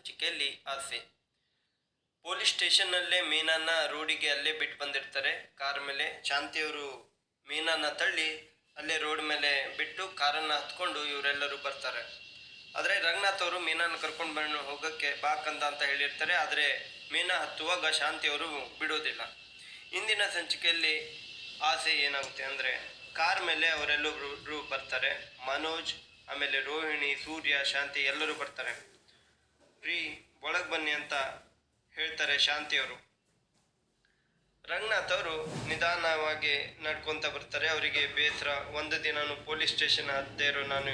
ಸಂಚಿಕೆಯಲ್ಲಿ ಆಸೆ. ಪೊಲೀಸ್ ಸ್ಟೇಷನ್ನಲ್ಲೇ ಮೀನನ್ನ ರೋಡಿಗೆ ಅಲ್ಲೇ ಬಿಟ್ಟು ಬಂದಿರ್ತಾರೆ. ಕಾರ್ ಮೇಲೆ ಶಾಂತಿಯವರು ಮೀನನ್ನ ತಳ್ಳಿ ಅಲ್ಲೇ ರೋಡ್ ಮೇಲೆ ಬಿಟ್ಟು ಕಾರನ್ನು ಹತ್ಕೊಂಡು ಇವರೆಲ್ಲರೂ ಬರ್ತಾರೆ. ಆದರೆ ರಂಗನಾಥ್ ಅವರು ಮೀನನ್ನು ಕರ್ಕೊಂಡು ಬಂದು ಹೋಗೋಕ್ಕೆ ಬಾ ಕಂದ ಅಂತ ಹೇಳಿರ್ತಾರೆ. ಆದರೆ ಮೀನ ಹತ್ತುವಾಗ ಶಾಂತಿಯವರು ಬಿಡೋದಿಲ್ಲ. ಇಂದಿನ ಸಂಚಿಕೆಯಲ್ಲಿ ಆಸೆ ಏನಾಗುತ್ತೆ ಅಂದರೆ ಕಾರ್ ಮೇಲೆ ಅವರೆಲ್ಲರೂ ಬರ್ತಾರೆ. ಮನೋಜ್, ಆಮೇಲೆ ರೋಹಿಣಿ, ಸೂರ್ಯ, ಶಾಂತಿ ಎಲ್ಲರೂ ಬರ್ತಾರೆ. ರೀ, ಒಳಗೆ ಬನ್ನಿ ಅಂತ ಹೇಳ್ತಾರೆ ಶಾಂತಿಯವರು. ರಂಗನಾಥ್ ಅವರು ನಿಧಾನವಾಗಿ ನಡ್ಕೊತ ಬರ್ತಾರೆ. ಅವರಿಗೆ ಬೇಸರ ಒಂದು ದಿನ ಪೊಲೀಸ್ ಸ್ಟೇಷನ್ ಹತ್ತದೇ ಇರೋ ನಾನು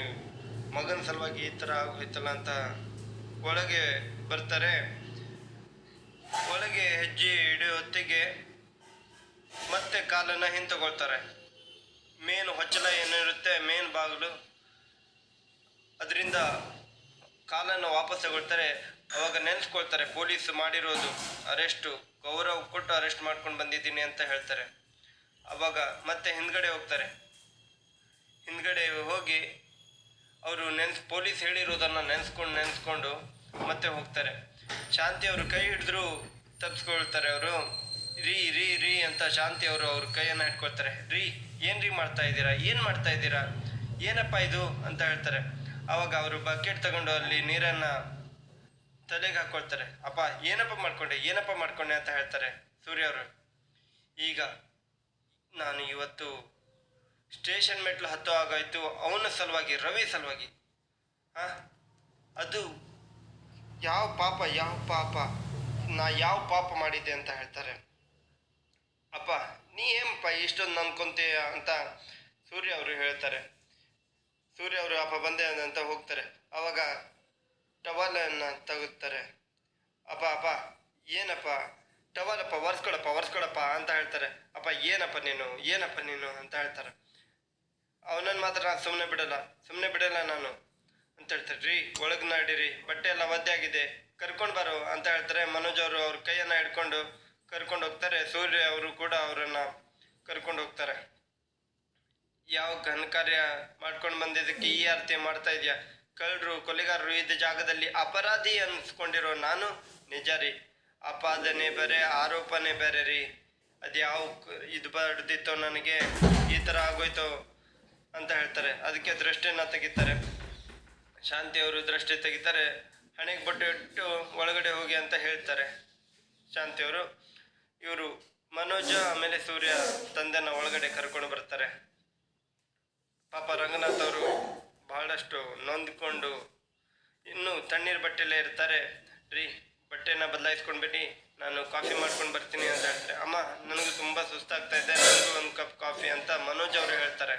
ಮಗನ ಸಲುವಾಗಿ ಈ ಥರ ಆಗೋಯ್ತಲ್ಲ ಅಂತ ಒಳಗೆ ಬರ್ತಾರೆ. ಒಳಗೆ ಹೆಜ್ಜೆ ಇಡೋ ಹೊತ್ತಿಗೆ ಮತ್ತೆ ಕಾಲನ್ನು ಹಿಂತಗೊಳ್ತಾರೆ. ಮೇನ್ ಹೊಚ್ಚಲ ಏನಿರುತ್ತೆ, ಮೇನ್ ಬಾಗಿಲು. ಅದರಿಂದ ಕಾಲನ್ನು ವಾಪಸ್ ತಗೊಳ್ತಾರೆ. ಅವಾಗ ನೆನೆಸ್ಕೊಳ್ತಾರೆ, ಪೊಲೀಸ್ ಮಾಡಿರೋದು ಅರೆಸ್ಟು. ಗೌರವ ಕೊಟ್ಟು ಅರೆಸ್ಟ್ ಮಾಡ್ಕೊಂಡು ಬಂದಿದ್ದೀನಿ ಅಂತ ಹೇಳ್ತಾರೆ. ಅವಾಗ ಮತ್ತೆ ಹಿಂದ್ಗಡೆ ಹೋಗ್ತಾರೆ. ಹಿಂದ್ಗಡೆ ಹೋಗಿ ಅವರು ನೆನ್ಸ್, ಪೊಲೀಸ್ ಹೇಳಿರೋದನ್ನು ನೆನೆಸ್ಕೊಂಡು ನೆನೆಸ್ಕೊಂಡು ಮತ್ತೆ ಹೋಗ್ತಾರೆ. ಶಾಂತಿ ಅವರು ಕೈ ಹಿಡಿದ್ರು ತಪ್ಪಿಸ್ಕೊಳ್ತಾರೆ ಅವರು. ರೀ ರೀ ರೀ ಅಂತ ಶಾಂತಿ ಅವರು ಅವ್ರ ಕೈಯನ್ನು ಹಿಡ್ಕೊಳ್ತಾರೆ. ರೀ ಏನು ರೀ ಮಾಡ್ತಾ ಇದ್ದೀರಾ? ಏನು ಮಾಡ್ತಾ ಇದ್ದೀರಾ? ಏನಪ್ಪ ಇದು? ಅಂತ ಹೇಳ್ತಾರೆ. ಅವಾಗ ಅವರು ಬಕೆಟ್ ತಗೊಂಡು ಅಲ್ಲಿ ನೀರನ್ನ ತಲೆಗೆ ಹಾಕೊಳ್ತಾರೆ. ಅಪ್ಪ, ಏನಪ್ಪ ಮಾಡ್ಕೊಂಡೆ? ಏನಪ್ಪ ಮಾಡ್ಕೊಂಡೆ? ಅಂತ ಹೇಳ್ತಾರೆ ಸೂರ್ಯ ಅವರು. ಈಗ ನಾನು ಇವತ್ತು ಸ್ಟೇಷನ್ ಮೆಟ್ಲು ಹತ್ತೋ ಆಗೋಯ್ತು ಅವನ ಸಲುವಾಗಿ, ರವಿ ಸಲುವಾಗಿ. ಆ, ಅದು ಯಾವ ಪಾಪ ಯಾವ ಪಾಪ, ನಾ ಯಾವ ಪಾಪ ಮಾಡಿದ್ದೆ ಅಂತ ಹೇಳ್ತಾರೆ. ಅಪ್ಪ, ನೀ ಏನಪ್ಪ ಇಷ್ಟೊಂದು ನಂಬ್ಕೊಂತೀಯ ಅಂತ ಸೂರ್ಯ ಅವರು ಹೇಳ್ತಾರೆ. ಸೂರ್ಯ ಅವರು ಅಪ್ಪ ಬಂದೆ ಅಂತ ಹೋಗ್ತಾರೆ. ಅವಾಗ ಟವಲನ್ನು ತಗುತ್ತಾರೆ. ಅಪ್ಪ ಅಪ್ಪ ಏನಪ್ಪ? ಟವಲಪ್ಪ ಒರೆಸ್ಕೊಡಪ್ಪ ಒರೆಸ್ಕೊಡಪ್ಪ ಅಂತ ಹೇಳ್ತಾರೆ. ಅಪ್ಪ ಏನಪ್ಪ ನೀನು? ಏನಪ್ಪ ನೀನು ಅಂತ ಹೇಳ್ತಾರೆ. ಅವನನ್ನು ಮಾತ್ರ ನಾನು ಸುಮ್ಮನೆ ಬಿಡಲ್ಲ. ಸುಮ್ಮನೆ ಬಿಡಲ್ಲ ನಾನು ಅಂತ ಹೇಳ್ತಾರೆ. ರೀ ಒಳಗೆ ನಡೀರಿ ಬಟ್ಟೆ ಎಲ್ಲ ಒದ್ದೆ ಆಗಿದೆ. ಕರ್ಕೊಂಡು ಬರೋ ಅಂತ ಹೇಳ್ತಾರೆ. ಮನೋಜ್ ಅವರು ಅವ್ರ ಕೈಯನ್ನು ಹಿಡ್ಕೊಂಡು ಕರ್ಕೊಂಡು ಹೋಗ್ತಾರೆ. ಸೂರ್ಯ ಅವರು ಕೂಡ ಅವರನ್ನು ಕರ್ಕೊಂಡು ಹೋಗ್ತಾರೆ. ಯಾವ ಘನ ಕಾರ್ಯ ಮಾಡ್ಕೊಂಡು ಬಂದಿದ್ದಕ್ಕೆ ಈ ಅರ್ಥ ಮಾಡ್ತಾ ಇದೆಯಾ? ಕಳ್ಳರು, ಕೊಲೆಗಾರರು ಇದ್ದ ಜಾಗದಲ್ಲಿ ಅಪರಾಧಿ ಅನ್ಸ್ಕೊಂಡಿರೋ ನಾನು ನಿಜ ರೀ. ಅಪಾದನೆ ಬೇರೆ, ಆರೋಪನೆ ಬೇರೆ ರೀ. ಅದು ಯಾವ ಇದು ಬಡ್ದಿತ್ತೋ ನನಗೆ, ಈ ಥರ ಆಗೋಯ್ತೋ ಅಂತ ಹೇಳ್ತಾರೆ. ಅದಕ್ಕೆ ದೃಷ್ಟಿನ ತೆಗಿತಾರೆ. ಶಾಂತಿಯವರು ದೃಷ್ಟಿ ತೆಗಿತಾರೆ. ಹಣೆಗೆ ಬಟ್ಟೆ ಇಟ್ಟು ಒಳಗಡೆ ಹೋಗಿ ಅಂತ ಹೇಳ್ತಾರೆ ಶಾಂತಿಯವರು. ಇವರು ಮನೋಜ, ಆಮೇಲೆ ಸೂರ್ಯ ತಂದೆನ ಒಳಗಡೆ ಕರ್ಕೊಂಡು ಬರ್ತಾರೆ. ಪಾಪ ರಂಗನಾಥ್ ಅವರು ಬಹಳಷ್ಟು ನೊಂದ್ಕೊಂಡು ಇನ್ನೂ ತಣ್ಣೀರು ಬಟ್ಟೆಲ್ಲೇ ಇರ್ತಾರೆ. ರೀ, ಬಟ್ಟೆನ ಬದಲಾಯಿಸ್ಕೊಂಡ್ಬಿಡಿ ನಾನು ಕಾಫಿ ಮಾಡ್ಕೊಂಡು ಬರ್ತೀನಿ ಅಂತ ಹೇಳ್ತಾರೆ. ಅಮ್ಮ, ನನಗೂ ತುಂಬ ಸುಸ್ತಾಗ್ತಾ ಇದೆ. ನನಗೂ ಒಂದು ಕಪ್ ಕಾಫಿ ಅಂತ ಮನೋಜ್ ಅವರು ಹೇಳ್ತಾರೆ.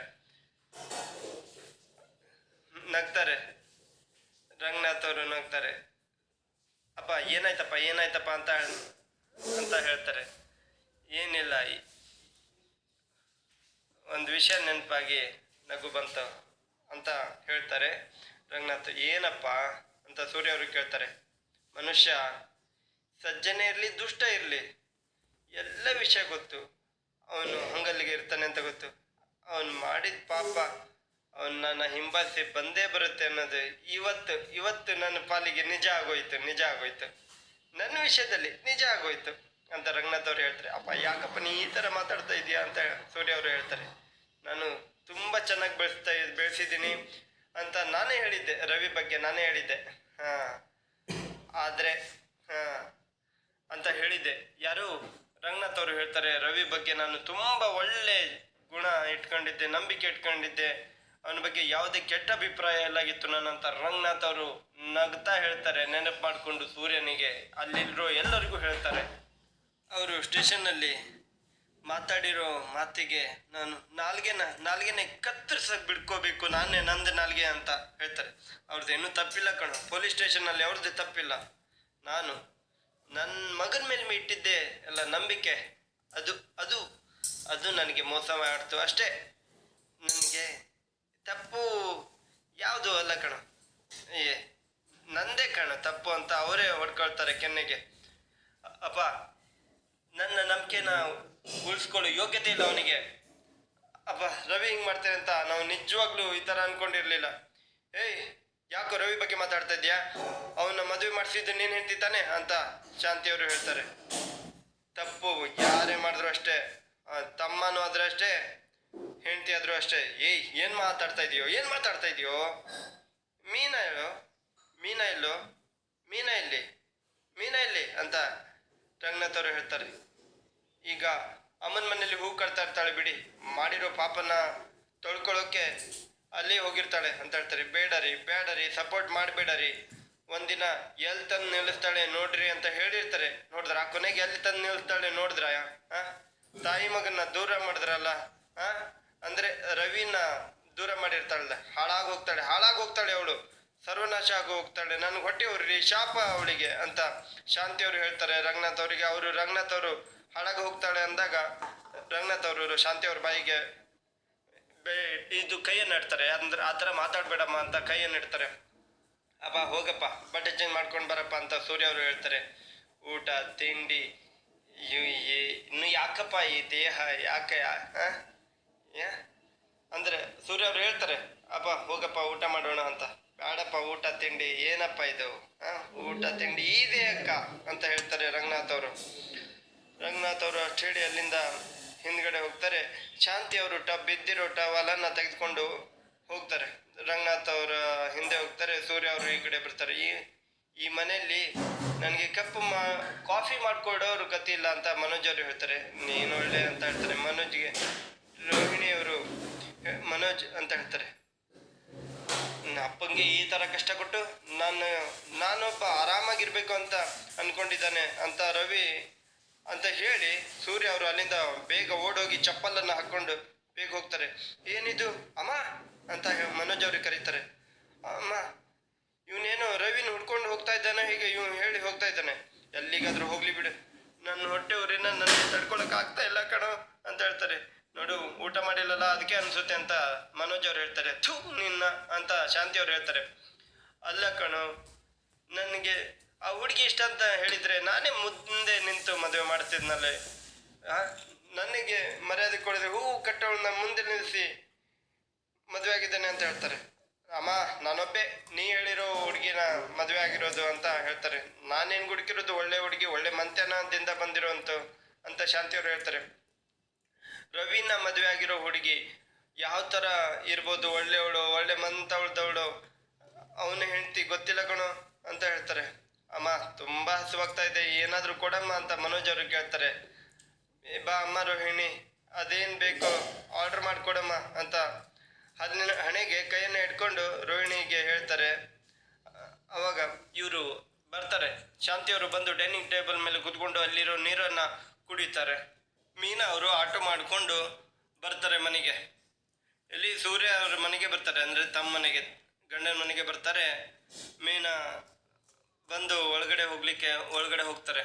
ನಗ್ತಾರೆ. ರಂಗನಾಥ್ ಅವರು ನಗ್ತಾರೆ. ಅಪ್ಪ, ಏನಾಯ್ತಪ್ಪ ಏನಾಯ್ತಪ್ಪ ಅಂತ ಅಂತ ಹೇಳ್ತಾರೆ. ಏನಿಲ್ಲ ಒಂದು ವಿಷಯ ನೆನಪಾಗಿ ನಗು ಬಂತ ಅಂತ ಹೇಳ್ತಾರೆ. ರಂಗನಾಥ್, ಏನಪ್ಪ ಅಂತ ಸೂರ್ಯ ಅವರು ಕೇಳ್ತಾರೆ. ಮನುಷ್ಯ ಸಜ್ಜನೆ ಇರಲಿ, ದುಷ್ಟ ಇರಲಿ, ಎಲ್ಲ ವಿಷಯ ಗೊತ್ತು. ಅವನು ಹಂಗಲ್ಲಿಗೆ ಇರ್ತಾನೆ ಅಂತ ಗೊತ್ತು. ಅವನು ಮಾಡಿದ ಪಾಪ, ಅವನು ನನ್ನ ಹಿಂಬಾಸಿ ಬಂದೇ ಬರುತ್ತೆ ಅನ್ನೋದು ಇವತ್ತು ಇವತ್ತು ನನ್ನ ಪಾಲಿಗೆ ನಿಜ ಆಗೋಯ್ತು ನಿಜ ಆಗೋಯ್ತು. ನನ್ನ ವಿಷಯದಲ್ಲಿ ನಿಜ ಆಗೋಯ್ತು ಅಂತ ರಂಗನಾಥ್ ಅವ್ರು ಹೇಳ್ತಾರೆ. ಅಪ್ಪ, ಯಾಕಪ್ಪ ನೀ ಈ ಥರ ಮಾತಾಡ್ತಾ ಇದೀಯಾ ಅಂತ ಸೂರ್ಯ ಅವರು ಹೇಳ್ತಾರೆ. ನಾನು ತುಂಬ ಚೆನ್ನಾಗಿ ಬೆಳೆಸ್ತಾ ಬೆಳೆಸಿದ್ದೀನಿ ಅಂತ ನಾನೇ ಹೇಳಿದ್ದೆ, ರವಿ ಬಗ್ಗೆ ನಾನೇ ಹೇಳಿದ್ದೆ. ಹಾಂ. ಆದರೆ, ಹಾಂ. ಅಂತ ಹೇಳಿದ್ದೆ. ಯಾರು? ರಂಗನಾಥ್ ಅವರು ಹೇಳ್ತಾರೆ, ರವಿ ಬಗ್ಗೆ ನಾನು ತುಂಬ ಒಳ್ಳೆ ಗುಣ ಇಟ್ಕೊಂಡಿದ್ದೆ, ನಂಬಿಕೆ ಇಟ್ಕೊಂಡಿದ್ದೆ. ಅವನ ಬಗ್ಗೆ ಯಾವುದೇ ಕೆಟ್ಟ ಅಭಿಪ್ರಾಯ ಎಲ್ಲಾಗಿತ್ತು ನನ್ನಂತ ರಂಗನಾಥ್ ಅವರು ನಗ್ತಾ ಹೇಳ್ತಾರೆ, ನೆನಪು ಮಾಡಿಕೊಂಡು ಸೂರ್ಯನಿಗೆ. ಅಲ್ಲಿರೋ ಎಲ್ಲರಿಗೂ ಹೇಳ್ತಾರೆ. ಅವರು ಸ್ಟೇಷನ್ನಲ್ಲಿ ಮಾತಾಡಿರೋ ಮಾತಿಗೆ ನಾನು ನಾಲ್ಗೆನ, ನಾಲ್ಗೆನೆ ಕತ್ತರಿಸಕ್ ಬಿಡ್ಕೋಬೇಕು ನಾನೇ ನಂದು ನಾಲ್ಗೆ ಅಂತ ಹೇಳ್ತಾರೆ. ಅವ್ರದ್ದು ಇನ್ನೂ ತಪ್ಪಿಲ್ಲ ಕಣ. ಪೊಲೀಸ್ ಸ್ಟೇಷನಲ್ಲಿ ಅವ್ರದ್ದು ತಪ್ಪಿಲ್ಲ. ನಾನು ನನ್ನ ಮಗನ ಮೇಲೆ ಇಟ್ಟಿದ್ದೆ ಎಲ್ಲ ನಂಬಿಕೆ. ಅದು ಅದು ಅದು ನನಗೆ ಮೋಸ ಮಾಡ್ತು ಅಷ್ಟೇ. ನನಗೆ ತಪ್ಪು ಯಾವುದು ಅಲ್ಲ ಕಣ. ಏ, ನಂದೇ ಕಣ ತಪ್ಪು ಅಂತ ಅವರೇ ಹೊಡ್ಕೊಳ್ತಾರೆ ಕೆನ್ನೆಗೆ. ಅಪ್ಪ, ನನ್ನ ನಂಬಿಕೆನ ಉಳಿಸ್ಕೊಳ್ಳೋ ಯೋಗ್ಯತೆ ಇಲ್ಲ ಅವನಿಗೆ. ಅಪ್ಪ ರವಿ ಹಿಂಗೆ ಮಾಡ್ತಾರೆ ಅಂತ ನಾವು ನಿಜವಾಗ್ಲೂ ಈ ಥರ ಅನ್ಕೊಂಡಿರ್ಲಿಲ್ಲ. ಏಯ್, ಯಾಕೋ ರವಿ ಬಗ್ಗೆ ಮಾತಾಡ್ತಾ ಇದೆಯಾ ಅವನ ಮದುವೆ ಮಾಡಿಸಿದ್ದು ನೀನು ಹೆಂಡತಿ ತಾನೆ ಅಂತ ಶಾಂತಿಯವರು ಹೇಳ್ತಾರೆ. ತಪ್ಪು, ಯಾರೇ ಮಾಡಿದ್ರು ಅಷ್ಟೇ. ತಮ್ಮನು ಆದ್ರೂ ಅಷ್ಟೇ, ಹೆಂಡತಿ ಆದ್ರೂ ಅಷ್ಟೇ. ಏಯ್, ಏನ್ ಮಾತಾಡ್ತಾ ಇದೀಯೋ? ಏನ್ ಮಾತಾಡ್ತಾ ಇದೀಯೋ? ಮೀನಾ ಹೇಳು. ಮೀನಾ ಇಲ್ಲೋ? ಮೀನಾ ಇಲ್ಲಿ? ಮೀನಾ ಇಲ್ಲಿ? ಅಂತ ರಂಗನಾಥ್ ಅವರು ಹೇಳ್ತಾರೆ. ಈಗ ಅಮ್ಮನ ಮನೇಲಿ ಹೂ ಕಟ್ತಾ ಇರ್ತಾಳೆ ಬಿಡಿ. ಮಾಡಿರೋ ಪಾಪನ ತೊಳ್ಕೊಳ್ಳೋಕೆ ಅಲ್ಲಿ ಹೋಗಿರ್ತಾಳೆ ಅಂತ ಹೇಳ್ತಾರೆ. ಬೇಡ ರೀ ಬೇಡ ರೀ ಸಪೋರ್ಟ್ ಮಾಡಬೇಡರಿ ಒಂದಿನ ಎಲ್ಲಿ ತಂದು ನಿಲ್ಲಿಸ್ತಾಳೆ ನೋಡ್ರಿ ಅಂತ ಹೇಳಿರ್ತಾರೆ. ನೋಡಿದ್ರ? ಆ ಕೊನೆಗೆ ಎಲ್ಲಿ ತಂದು ನಿಲ್ಲಿಸ್ತಾಳೆ ನೋಡಿದ್ರ? ಆ? ತಾಯಿ ಮಗನ ದೂರ ಮಾಡಿದ್ರಲ್ಲ? ಆ? ಅಂದ್ರೆ ರವಿನ ದೂರ ಮಾಡಿರ್ತಾಳೆ ಹಾಳಾಗಿ ಹೋಗ್ತಾಳೆ ಹಾಳಾಗಿ ಹೋಗ್ತಾಳೆ ಅವಳು. ಸರ್ವನಾಶ ಆಗಿ ಹೋಗ್ತಾಳೆ. ನನ್ಗೆ ಹೊಟ್ಟೆ ಅವ್ರಿ ಶಾಪ ಅವಳಿಗೆ ಅಂತ ಶಾಂತಿ ಅವರು ಹೇಳ್ತಾರೆ. ರಂಗನಾಥ್ ಅವರಿಗೆ, ಅವರು ರಂಗನಾಥ್ ಅವರು ಹಾಳಾಗಿ ಹೋಗ್ತಾಳೆ ಅಂದಾಗ ರಂಗನಾಥ್ ಅವರು ಶಾಂತಿ ಅವ್ರ ಬಾಯಿಗೆ ಇದು ಕೈಯನ್ನು ಇಡ್ತಾರೆ. ಅಂದ್ರೆ ಆ ಥರ ಮಾತಾಡ್ಬೇಡಮ್ಮ ಅಂತ ಕೈಯನ್ನು ಇಡ್ತಾರೆ. ಅಪ್ಪ ಹೋಗಪ್ಪ, ಬಟ್ಟೆ ಚೇಂಜ್ ಮಾಡ್ಕೊಂಡು ಬರಪ್ಪ ಅಂತ ಸೂರ್ಯ ಅವರು ಹೇಳ್ತಾರೆ. ಊಟ, ತಿಂಡಿ ಇನ್ನು ಯಾಕಪ್ಪ ಈ ದೇಹ, ಯಾಕೆ ಅಂದರೆ ಸೂರ್ಯ ಅವ್ರು ಹೇಳ್ತಾರೆ ಅಪ್ಪ ಹೋಗಪ್ಪ, ಊಟ ಮಾಡೋಣ ಅಂತ. ಬೇಡಪ್ಪ ಊಟ, ತಿಂಡಿ, ಏನಪ್ಪ ಇದು? ಊಟ, ತಿಂಡಿ, ಈ ಅಕ್ಕ ಅಂತ ಹೇಳ್ತಾರೆ ರಂಗನಾಥ್ ಅವರು. ರಂಗನಾಥ್ ಅವರು ಅಷ್ಟು ಅಲ್ಲಿಂದ ಹಿಂದ್ಗಡೆ ಹೋಗ್ತಾರೆ. ಶಾಂತಿ ಅವರು ಟಬ್ ಬಿದ್ದಿರೋ ಟವಲನ್ನ ತೆಗೆದುಕೊಂಡು ಹೋಗ್ತಾರೆ. ರಂಗನಾಥ್ ಅವರ ಹಿಂದೆ ಹೋಗ್ತಾರೆ, ಸೂರ್ಯ ಅವರು ಈ ಕಡೆ ಬರ್ತಾರೆ. ಈ ಈ ಮನೆಯಲ್ಲಿ ನನಗೆ ಕಪ್ಪು ಮಾ, ಕಾಫಿ ಮಾಡಿಕೊಡೋರು ಗತಿ ಇಲ್ಲ ಅಂತ ಮನೋಜ್ ಅವರು ಹೇಳ್ತಾರೆ. ನೀನು ಒಳ್ಳೆ ಅಂತ ಹೇಳ್ತಾರೆ. ಮನೋಜ್ಗೆ ರೋಹಿಣಿ ಅವರು, ಮನೋಜ್ ಅಂತ ಹೇಳ್ತಾರೆ. ಅಪ್ಪಂಗೆ ಈ ತರ ಕಷ್ಟ ಕೊಟ್ಟು ನಾನು, ನಾನೊಬ್ಬ ಆರಾಮಾಗಿರ್ಬೇಕು ಅಂತ ಅಂದ್ಕೊಂಡಿದ್ದಾನೆ ಅಂತ ರವಿ ಅಂತ ಹೇಳಿ ಸೂರ್ಯ ಅವರು ಅಲ್ಲಿಂದ ಬೇಗ ಓಡೋಗಿ ಚಪ್ಪಲನ್ನ ಹಾಕೊಂಡು ಬೇಗ ಹೋಗ್ತಾರೆ. ಏನಿದು? ಅಮ್ಮ ಅಂತ ಮನೋಜ್ ಅವ್ರಿಗೆ ಕರೀತಾರೆ. ಅಮ್ಮ, ಇವನೇನು ರವಿನ ಹುಡ್ಕೊಂಡು ಹೋಗ್ತಾ ಇದ್ದಾನೆ ಹೀಗೆ ಇವನು ಹೇಳಿ ಹೋಗ್ತಾ ಇದ್ದಾನೆ. ಎಲ್ಲಿಗಾದ್ರೂ ಹೋಗ್ಲಿ ಬಿಡು. ನನ್ನ ಹೊಟ್ಟೆ ಊರಿನ ನನ್ನ ತಡ್ಕೊಳಕ್ ಆಗ್ತಾ ಇಲ್ಲ ಕಣೋ ಅಂತ ಹೇಳ್ತಾರೆ. ನೋಡು, ಊಟ ಮಾಡಿಲ್ಲಲ್ಲ, ಅದಕ್ಕೆ ಅನ್ಸುತ್ತೆ ಅಂತ ಮನೋಜ್ ಅವ್ರು ಹೇಳ್ತಾರೆ. ಥೂ ನಿನ್ನ ಅಂತ ಶಾಂತಿ ಅವ್ರು ಹೇಳ್ತಾರೆ. ಅಲ್ಲ ಕಣೋ, ನನಗೆ ಆ ಹುಡುಗಿ ಇಷ್ಟ ಅಂತ ಹೇಳಿದ್ರೆ ನಾನೇ ಮುಂದೆ ನಿಂತು ಮದುವೆ ಮಾಡ್ತಿದ್ನಲ್ಲೇ. ನನಗೆ ಮರ್ಯಾದೆ ಕೊಡದೆ ಹೂವು ಕಟ್ಟೋಳನ್ನ ಮುಂದೆ ನಿಲ್ಲಿಸಿ ಮದುವೆ ಆಗಿದ್ದಾನೆ ಅಂತ ಹೇಳ್ತಾರೆ. ಅಮ್ಮ, ನಾನೊಬ್ಬೆ, ನೀ ಹೇಳಿರೋ ಹುಡುಗಿನ ಮದುವೆ ಆಗಿರೋದು ಅಂತ ಹೇಳ್ತಾರೆ. ನಾನೇನು ಹುಡುಕಿರೋದು ಒಳ್ಳೆ ಹುಡುಗಿ, ಒಳ್ಳೆ ಮಂತ್ಯಾನದಿಂದ ಬಂದಿರೋ ಅಂತ ಅಂತ ಶಾಂತಿಯವರು ಹೇಳ್ತಾರೆ. ರವಿನ ಮದುವೆ ಆಗಿರೋ ಹುಡುಗಿ ಯಾವ ಥರ ಇರ್ಬೋದು ಒಳ್ಳೆಯವಳು ಒಳ್ಳೆ ಮಂತವಳ್ದವಳು ಅವನ ಹೆಂಡತಿ ಗೊತ್ತಿಲ್ಲ ಕಣೋ ಅಂತ ಹೇಳ್ತಾರೆ. ಅಮ್ಮ, ತುಂಬಾ ಹಸುವಾಗ್ತಾ ಇದೆ. ಏನಾದರೂ ಕೊಡಮ್ಮ ಅಂತ ಮನೋಜ್ ಅವರು ಕೇಳ್ತಾರೆ. ಬಾ ಅಮ್ಮ ರೋಹಿಣಿ, ಅದೇನು ಬೇಕು ಆರ್ಡರ್ ಮಾಡಿಕೊಡಮ್ಮ ಅಂತ ಅದನ್ನ ಹಣೆಗೆ ಕೈಯನ್ನು ಹಿಡ್ಕೊಂಡು ರೋಹಿಣಿಗೆ ಹೇಳ್ತಾರೆ. ಅವಾಗ ಇವರು ಬರ್ತಾರೆ. ಶಾಂತಿಯವರು ಬಂದು ಡೈನಿಂಗ್ ಟೇಬಲ್ ಮೇಲೆ ಕುತ್ಕೊಂಡು ಅಲ್ಲಿರೋ ನೀರನ್ನ ಕುಡಿತಾರೆ. ಮೀನಾ ಅವರು ಆಟೋ ಮಾಡಿಕೊಂಡು ಬರ್ತಾರೆ ಮನೆಗೆ. ಇಲ್ಲಿ ಸೂರ್ಯ ಅವ್ರ ಮನೆಗೆ ಬರ್ತಾರೆ. ಅಂದ್ರೆ ತಮ್ಮ ಮನೆಗೆ, ಗಂಡನ ಮನೆಗೆ ಬರ್ತಾರೆ. ಮೀನಾ ಬಂದು ಒಳಗಡೆ ಹೋಗ್ಲಿಕ್ಕೆ, ಒಳಗಡೆ ಹೋಗ್ತಾರೆ.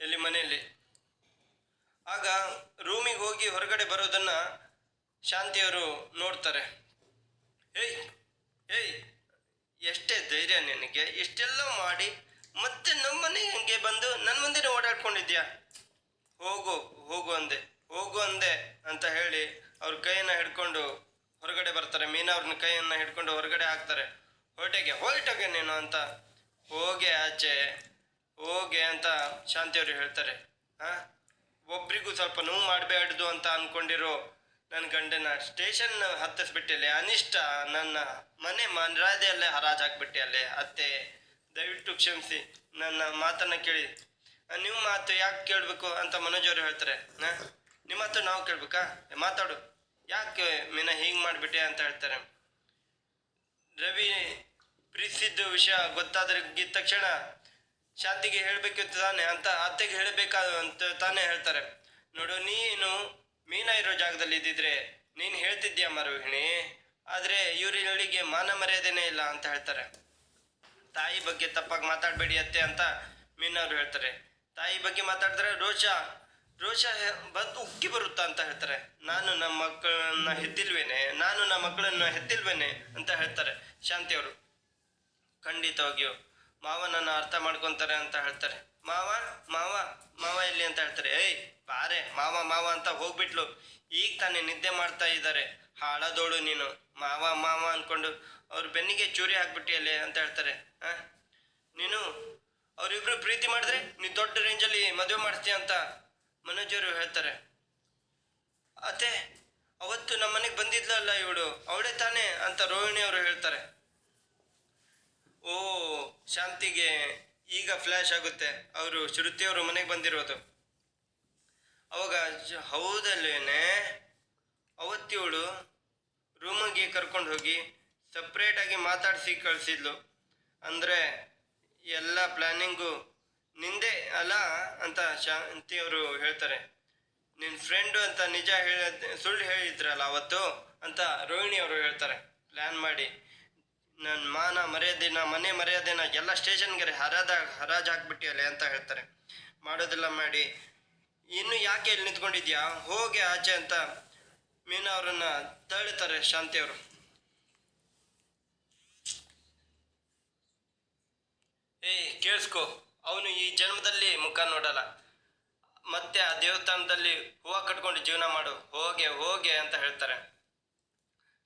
ಎಲ್ಲಿ? ಮನೆಯಲ್ಲಿ. ಆಗ ರೂಮಿಗೆ ಹೋಗಿ ಹೊರಗಡೆ ಬರೋದನ್ನ ಶಾಂತಿಯವರು ನೋಡ್ತಾರೆ. ಏಯ್ ಏಯ್ ಎಷ್ಟೇ ಧೈರ್ಯ ನಿನಗೆ, ಇಷ್ಟೆಲ್ಲ ಮಾಡಿ ಮತ್ತೆ ನಮ್ಮನೆಗೆ ಬಂದು ನನ್ನ ಮುಂದೆನೇ ಓಡಾಡ್ಕೊಂಡಿದ್ಯಾ ಹೋಗು ಹೋಗು ಅಂದೆ ಹೋಗು ಅಂದೆ ಅಂತ ಹೇಳಿ ಅವ್ರ ಕೈಯನ್ನ ಹಿಡ್ಕೊಂಡು ಹೊರಗಡೆ ಬರ್ತಾರೆ. ಮೀನಾ ಕೈಯನ್ನು ಕೈಯನ್ನ ಹಿಡ್ಕೊಂಡು ಹೊರಗಡೆ ಹಾಕ್ತಾರೆ. ಹೊರಟೆಗೆ, ಹೊರಟೋಗೆ ನೀನು ಅಂತ ಹೋಗೆ ಆಚೆ, ಹೋಗೆ ಅಂತ ಶಾಂತಿಯವರು ಹೇಳ್ತಾರೆ. ಹಾ ಒಬ್ರಿಗೂ ಸ್ವಲ್ಪ ನೋವು ಮಾಡಬೇಡ್ದು ಅಂತ ಅನ್ಕೊಂಡಿರೋ ನನ್ನ ಗಂಡನ ಸ್ಟೇಷನ್ ಹತ್ತಿಸ್ಬಿಟ್ಟಿಲ್ಲ, ಅನಿಷ್ಟ ನನ್ನ ಮನೆ ಮನರಾದೆಯಲ್ಲೇ ಹರಾಜಾಕ್ಬಿಟ್ಟೆ ಅಲ್ಲೇ. ಅತ್ತೆ, ದಯವಿಟ್ಟು ಕ್ಷಮಿಸಿ, ನನ್ನ ಮಾತನ್ನ ಕೇಳಿ. ನಿಮ್ಮ ಮಾತು ಯಾಕೆ ಕೇಳಬೇಕು ಅಂತ ಮನೋಜ್ ಅವರು ಹೇಳ್ತಾರೆ. ಹಾ? ನಿಮ್ಮ ಮಾತು ನಾವು ಕೇಳ್ಬೇಕಾ? ಮಾತಾಡು. ಯಾಕೆ ಮೀನ ಹೀಗೆ ಮಾಡಿಬಿಟ್ಟೆ ಅಂತ ಹೇಳ್ತಾರೆ. ರವಿ ಪ್ರೀತಿಸಿದ್ದು ವಿಷಯ ಗೊತ್ತಾದ್ರಿಗಿದ ತಕ್ಷಣ ಶಾಂತಿಗೆ ಹೇಳಬೇಕಿತ್ತು ತಾನೆ ಅಂತ ಅತ್ತೆಗೆ ಹೇಳಬೇಕಾದ ಅಂತ ತಾನೇ ಹೇಳ್ತಾರೆ. ನೋಡು, ನೀನು ಮೀನ ಇರೋ ಜಾಗದಲ್ಲಿ ಇದ್ದಿದ್ರೆ ನೀನು ಹೇಳ್ತಿದ್ಯಾ ಮರುಹಿಣಿ ಆದರೆ ಇವರಿಗೆ ಮಾನ ಮರ್ಯಾದೆನೇ ಇಲ್ಲ ಅಂತ ಹೇಳ್ತಾರೆ. ತಾಯಿ ಬಗ್ಗೆ ತಪ್ಪಾಗಿ ಮಾತಾಡಬೇಡಿ ಅತ್ತೆ ಅಂತ ಮೀನವ್ರು ಹೇಳ್ತಾರೆ. ತಾಯಿ ಬಗ್ಗೆ ಮಾತಾಡಿದ್ರೆ ರೋಷ ರೋಷ ಬಂದು ಉಕ್ಕಿ ಬರುತ್ತಾ ಅಂತ ಹೇಳ್ತಾರೆ. ನಾನು ನಮ್ಮ ಮಕ್ಕಳನ್ನ ಹೆತ್ತಿಲ್ವೇನೆ? ನಾನು ನಮ್ಮ ಮಕ್ಕಳನ್ನ ಹೆತ್ತಿಲ್ವೇನೆ ಅಂತ ಹೇಳ್ತಾರೆ ಶಾಂತಿಯವರು ಖಂಡಿತವಾಗಿಯೂ. ಮಾವನನ್ನ ಅರ್ಥ ಮಾಡ್ಕೊಂತಾರೆ ಅಂತ ಹೇಳ್ತಾರೆ. ಮಾವ ಮಾವ ಮಾವ ಎಲ್ಲಿ ಅಂತ ಹೇಳ್ತಾರೆ. ಏಯ್, ಬಾರೆ, ಮಾವ ಮಾವ ಅಂತ ಹೋಗ್ಬಿಟ್ಲು. ಈಗ ತಾನೇ ನಿದ್ದೆ ಮಾಡ್ತಾ ಇದ್ದಾರೆ. ಹಾಳದೋಳು ನೀನು. ಮಾವ ಮಾವ ಅನ್ಕೊಂಡು ಅವ್ರ ಬೆನ್ನಿಗೆ ಚೂರಿ ಹಾಕ್ಬಿಟ್ಟಿಯಲ್ಲಿ ಅಂತ ಹೇಳ್ತಾರೆ. ಆ? ನೀನು ಅವರಿಬ್ರು ಪ್ರೀತಿ ಮಾಡಿದ್ರೆ ನೀ ದೊಡ್ಡ ರೇಂಜಲ್ಲಿ ಮದುವೆ ಮಾಡ್ತೀಯ ಅಂತ ಮನೋಜರು ಹೇಳ್ತಾರೆ. ಅತ್ತೆ, ಅವತ್ತು ನಮ್ಮ ಮನೆಗೆ ಬಂದಿದ್ಲಲ್ಲ ಇವಳು. ಅವಳೇ ತಾನೇ ಅಂತ ರೋಹಿಣಿ ಅವರು ಹೇಳ್ತಾರೆ. ಓ, ಶಾಂತಿಗೆ ಈಗ ಫ್ಲ್ಯಾಶ್ ಆಗುತ್ತೆ. ಅವರು ಶ್ರುತಿ ಅವರು ಮನೆಗೆ ಬಂದಿರೋದು. ಅವಾಗ ಹೌದಲ್ಲೇನೆ ಅವತ್ತಿವಳು ರೂಮಿಗೆ ಕರ್ಕೊಂಡು ಹೋಗಿ ಸಪ್ರೇಟಾಗಿ ಮಾತಾಡಿಸಿ ಕಳಿಸಿದ್ಲು. ಅಂದರೆ ಎಲ್ಲ ಪ್ಲ್ಯಾನಿಂಗು ನಿಂದೆ ಅಲ್ಲ ಅಂತ ಶಾಂತಿ ಅವರು ಹೇಳ್ತಾರೆ. ನಿನ್ನ ಫ್ರೆಂಡು ಅಂತ ನಿಜ ಹೇಳ, ಸುಳ್ಳು ಹೇಳಿದ್ರಲ್ಲ ಅವತ್ತು ಅಂತ ರೋಹಿಣಿ ಅವರು ಹೇಳ್ತಾರೆ. ಪ್ಲ್ಯಾನ್ ಮಾಡಿ. ನನ್ನ ಮಾನ ಮರ್ಯಾದೆನ ಮನೆ ಮರ್ಯಾದೆನ ಎಲ್ಲ ಸ್ಟೇಷನ್ಗೆ ಹರಾದ, ಹರಾಜ್ ಹಾಕ್ಬಿಟ್ಟಿಯಲ್ಲ ಅಂತ ಹೇಳ್ತಾರೆ. ಮಾಡೋದೆಲ್ಲ ಮಾಡಿ. ಇನ್ನು ಯಾಕೆ ಇಲ್ಲಿ ನಿಂತ್ಕೊಂಡಿದ್ಯಾ? ಹೋಗಿ ಆಚೆ ಅಂತ ಮೀನಾ ಅವರನ್ನ ತಳ್ಳುತ್ತಾರೆ ಶಾಂತಿಯವರು ಏಯ್ ಕೇಳಿಸ್ಕೊ. ಅವನು ಈ ಜನ್ಮದಲ್ಲಿ ಮುಖ ನೋಡಲ್ಲ. ಮತ್ತೆ ಆ ದೇವಸ್ಥಾನದಲ್ಲಿ ಹೂವು ಕಟ್ಕೊಂಡು ಜೀವನ ಮಾಡು. ಹೋಗೆ ಹೋಗೆ ಅಂತ ಹೇಳ್ತಾರೆ.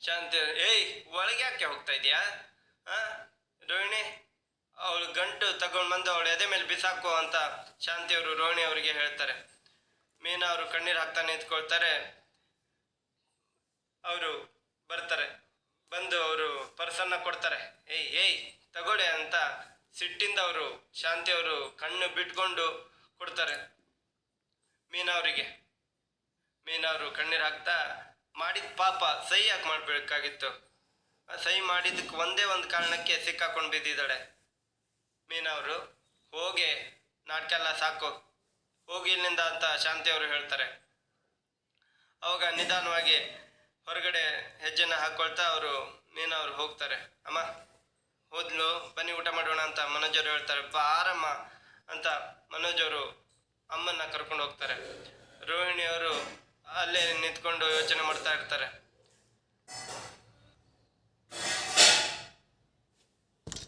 ಶಾಂತಿ, ಏಯ್, ಒಳಗೆ ಯಾಕೆ ಹೋಗ್ತಾ ಇದೀಯಾ ಹಾಂ ರೋಹಿಣಿ, ಅವಳು ಗಂಟು ತಗೊಂಡು ಬಂದು ಅವಳು ಎದೆ ಮೇಲೆ ಬಿಸಾಕು ಅಂತ ಶಾಂತಿ ಅವರು ರೋಹಿಣಿ ಅವರಿಗೆ ಹೇಳ್ತಾರೆ. ಮೀನಾ ಅವರು ಕಣ್ಣೀರು ಹಾಕ್ತಾ ನಿಂತ್ಕೊಳ್ತಾರೆ. ಅವರು ಬರ್ತಾರೆ. ಬಂದು ಅವರು ಪರ್ಸನ್ನ ಕೊಡ್ತಾರೆ. ಏಯ್ ಏಯ್, ತಗೊಳ್ಳಿ ಅಂತ ಸಿಟ್ಟಿಂದ ಅವರು ಶಾಂತಿ ಅವರು ಕಣ್ಣು ಬಿಟ್ಕೊಂಡು ಕೊಡ್ತಾರೆ ಮೀನಾ ಅವರಿಗೆ. ಮೀನಾ ಅವರು ಕಣ್ಣೀರು ಹಾಕ್ತಾ ಮಾಡಿದ ಪಾಪ ಸಹಿ ಯಾಕೆ ಮಾಡಬೇಕಾಗಿತ್ತು? ಸಹಿ ಮಾಡಿದ್ದಕ್ಕೆ ಒಂದೇ ಒಂದು ಕಾರಣಕ್ಕೆ ಸಿಕ್ಕಾಕೊಂಡು ಬಿದ್ದಿದ್ದಾಳೆ. ಮೀನವರು ಹೋಗಿ ನಾಟಕ ಎಲ್ಲ ಸಾಕು. ಹೋಗಿ ಇಲ್ಲಿಂದ ಅಂತ ಶಾಂತಿಯವರು ಹೇಳ್ತಾರೆ. ಅವಾಗ ನಿಧಾನವಾಗಿ ಹೊರಗಡೆ ಹೆಜ್ಜೆನ ಹಾಕೊಳ್ತಾ ಅವರು ಮೀನವರು ಹೋಗ್ತಾರೆ. ಅಮ್ಮ, ಹೋದ್ಲು, ಬನ್ನಿ ಊಟ ಮಾಡೋಣ ಅಂತ ಮನೋಜರು ಹೇಳ್ತಾರೆ. ಬಾರಮ್ಮ ಅಂತ ಮನೋಜ್ ಅವರು ಅಮ್ಮನ್ನ ಕರ್ಕೊಂಡು ಹೋಗ್ತಾರೆ. ರೋಹಿಣಿ ಅವರು ಅಲ್ಲೇ ನಿಂತ್ಕೊಂಡು ಯೋಚನೆ ಮಾಡ್ತಾ ಇರ್ತಾರೆ.